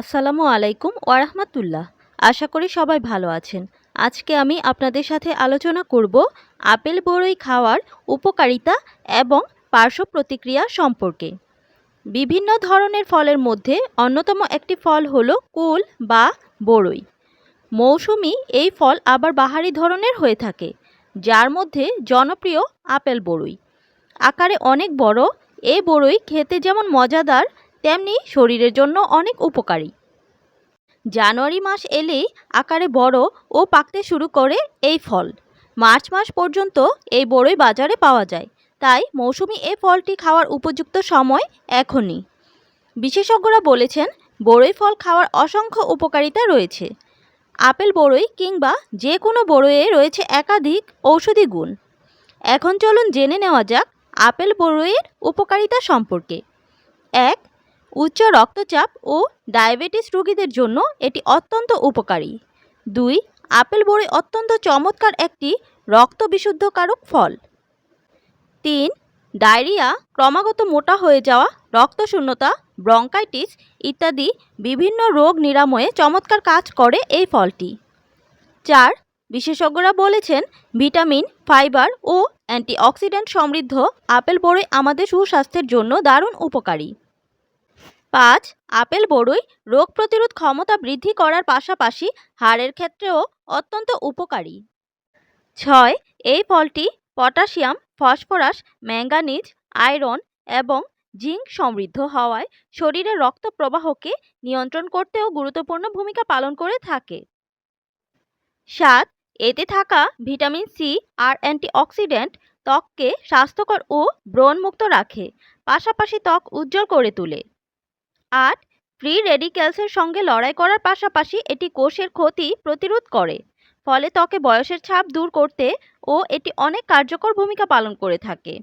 আসসালামু আলাইকুম ওয়ারাহমাতুল্লাহ আশা করি সবাই ভালো আছেন। আজকে আমি আপনাদের সাথে আলোচনা করব আপেল বড়ই খাওয়ার উপকারিতা এবং পার্শ্ব প্রতিক্রিয়া সম্পর্কে। বিভিন্ন ধরনের ফলের মধ্যে অন্যতম একটি ফল হলো কুল বা বড়ই। মৌসুমি এই ফল আবার বাহারি ধরনের হয়ে থাকে, যার মধ্যে জনপ্রিয় আপেল বড়ই। আকারে অনেক বড়, এ বড়ই খেতে যেমন মজাদার তেমনি শরীরের জন্য অনেক উপকারী। জানুয়ারি মাস এলেই আকারে বড় ও পাকতে শুরু করে এই ফল। মার্চ মাস পর্যন্ত এই বড়ই বাজারে পাওয়া যায়। তাই মৌসুমি এই ফলটি খাওয়ার উপযুক্ত সময় এখনই। বিশেষজ্ঞরা বলেছেন, বড়ই ফল খাওয়ার অসংখ্য উপকারিতা রয়েছে। আপেল বড়ই কিংবা যে কোনো বড়ইয়ে রয়েছে একাধিক ঔষধি গুণ। এখন চলুন জেনে নেওয়া যাক, আপেল বড়ইয়ের উপকারিতা সম্পর্কে। এক উচ্চ রক্তচাপ ও ডায়াবেটিস রোগীদের জন্য এটি অত্যন্ত উপকারী। দুই, আপেল বড়ি অত্যন্ত চমৎকার একটি রক্ত বিশুদ্ধকারক ফল। তিন, ডায়রিয়া ক্রমাগত মোটা হয়ে যাওয়া, রক্তশূন্যতা, ব্রঙ্কাইটিস ইত্যাদি বিভিন্ন রোগ নিরাময়ে চমৎকার কাজ করে এই ফলটি। চার, বিশেষজ্ঞরা বলেছেন ভিটামিন, ফাইবার ও অ্যান্টিঅক্সিডেন্ট সমৃদ্ধ আপেল বড়ই আমাদের সুস্বাস্থ্যের জন্য দারুণ উপকারী। পাঁচ, আপেল বড়ই রোগ প্রতিরোধ ক্ষমতা বৃদ্ধি করার পাশাপাশি হাড়ের ক্ষেত্রেও অত্যন্ত উপকারী। ছয়, এই ফলটি পটাশিয়াম, ফসফরাস, ম্যাঙ্গানিজ, আয়রন এবং জিঙ্ক সমৃদ্ধ হওয়ায় শরীরের রক্ত প্রবাহকে নিয়ন্ত্রণ করতেও গুরুত্বপূর্ণ ভূমিকা পালন করে থাকে। সাত, এতে থাকা ভিটামিন সি আর অ্যান্টিঅক্সিডেন্ট ত্বককে স্বাস্থ্যকর ও ব্রণমুক্ত রাখে, পাশাপাশি ত্বক উজ্জ্বল করে তোলে। আট ফ্রি রেডিক্যালসের সঙ্গে লড়াই করার পাশাপাশি এটি কোষের ক্ষতি প্রতিরোধ করে। ফলে ত্বকে বয়সের ছাপ দূর করতে ও এটি অনেক কার্যকর ভূমিকা পালন করে থাকে।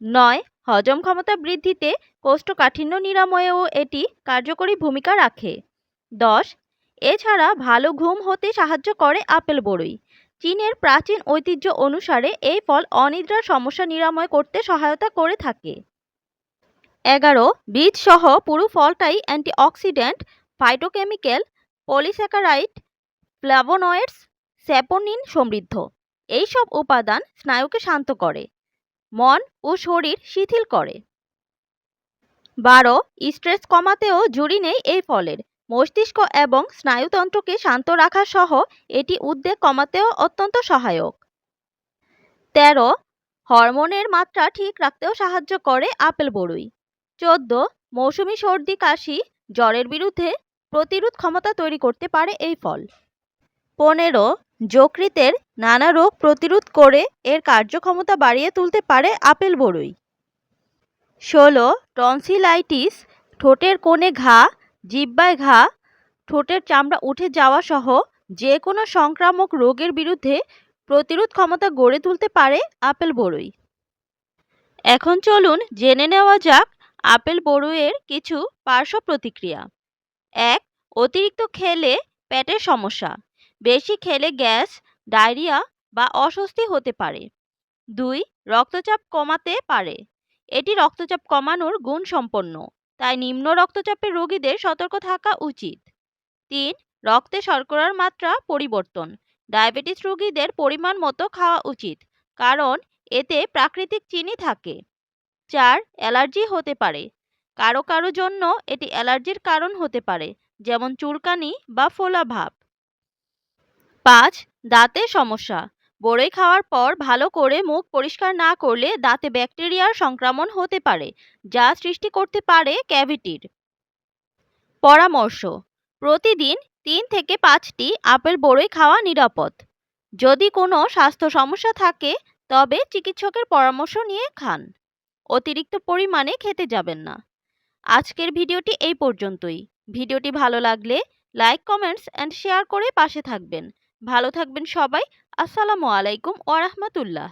নয়, হজম ক্ষমতা বৃদ্ধিতে কোষ্ঠকাঠিন্য নিরাময়েও এটি কার্যকরী ভূমিকা রাখে। দশ, এছাড়া ভালো ঘুম হতে সাহায্য করে আপেল বড়ই। চীনের প্রাচীন ঐতিহ্য অনুসারে এই ফল অনিদ্রার সমস্যা নিরাময় করতে সহায়তা করে থাকে। এগারো বীজ সহ পুরো ফলটাই antioxidant phytochemical polysaccharide flavonoids saponin সমৃদ্ধ। এইসব উপাদান স্নায়ুকে শান্ত করে, মন ও শরীর শিথিল করে। বারো স্ট্রেস কমাতেও জুড়ি নেই এই ফলের। মস্তিষ্ক এবং স্নায়ুতন্ত্রকে শান্ত রাখা সহ এটি উদ্বেগ কমাতেও অত্যন্ত সহায়ক। তেরো, হরমোনের মাত্রা ঠিক রাখতেও সাহায্য করে আপেল বড়ুই। চোদ্দ, মৌসুমি সর্দি, কাশি, জ্বরের বিরুদ্ধে প্রতিরোধ ক্ষমতা তৈরি করতে পারে এই ফল। পনেরো, যকৃতের নানা রোগ প্রতিরোধ করে এর কার্যক্ষমতা বাড়িয়ে তুলতে পারে আপেল বড়ুই। ষোলো, টনসিলাইটিস, ঠোঁটের কোণে ঘা, জিব্বায় ঘা, ঠোঁটের চামড়া উঠে যাওয়া সহ যে কোনো সংক্রামক রোগের বিরুদ্ধে প্রতিরোধ ক্ষমতা গড়ে তুলতে পারে আপেল বড়ুই। এখন চলুন জেনে নেওয়া যাক আপেল বড়ুইয়ের কিছু পার্শ্ব প্রতিক্রিয়া। এক, অতিরিক্ত খেলে পেটের সমস্যা। বেশি খেলে গ্যাস, ডায়রিয়া বা অস্বস্তি হতে পারে। দুই, রক্তচাপ কমাতে পারে। এটি রক্তচাপ কমানোর গুণ সম্পন্ন, তাই নিম্ন রক্তচাপের রোগীদের সতর্ক থাকা উচিত। তিন, রক্তে শর্করার মাত্রা পরিবর্তন। ডায়াবেটিস রোগীদের পরিমাণ মতো খাওয়া উচিত, কারণ এতে প্রাকৃতিক চিনি থাকে। চার অ্যালার্জি হতে পারে। কারও কারও জন্য এটি অ্যালার্জির কারণ হতে পারে, যেমন চুলকানি বা ফোলা ভাব। পাঁচ, দাঁতে সমস্যা। বড়ই খাওয়ার পর ভালো করে মুখ পরিষ্কার না করলে দাঁতে ব্যাকটেরিয়ার সংক্রমণ হতে পারে, যা সৃষ্টি করতে পারে ক্যাভিটির। পরামর্শ, প্রতিদিন তিন থেকে পাঁচটি আপেল বড়ই খাওয়া নিরাপদ। যদি কোনো স্বাস্থ্য সমস্যা থাকে, তবে চিকিৎসকের পরামর্শ নিয়ে খান। অতিরিক্ত পরিমাণে খেতে যাবেন না। আজকের ভিডিওটি এই পর্যন্তই। ভিডিওটি ভালো লাগলে লাইক, কমেন্টস অ্যান্ড শেয়ার করে পাশে থাকবেন। ভালো থাকবেন সবাই। আসসালামু আলাইকুম ওরহমতুল্লাহ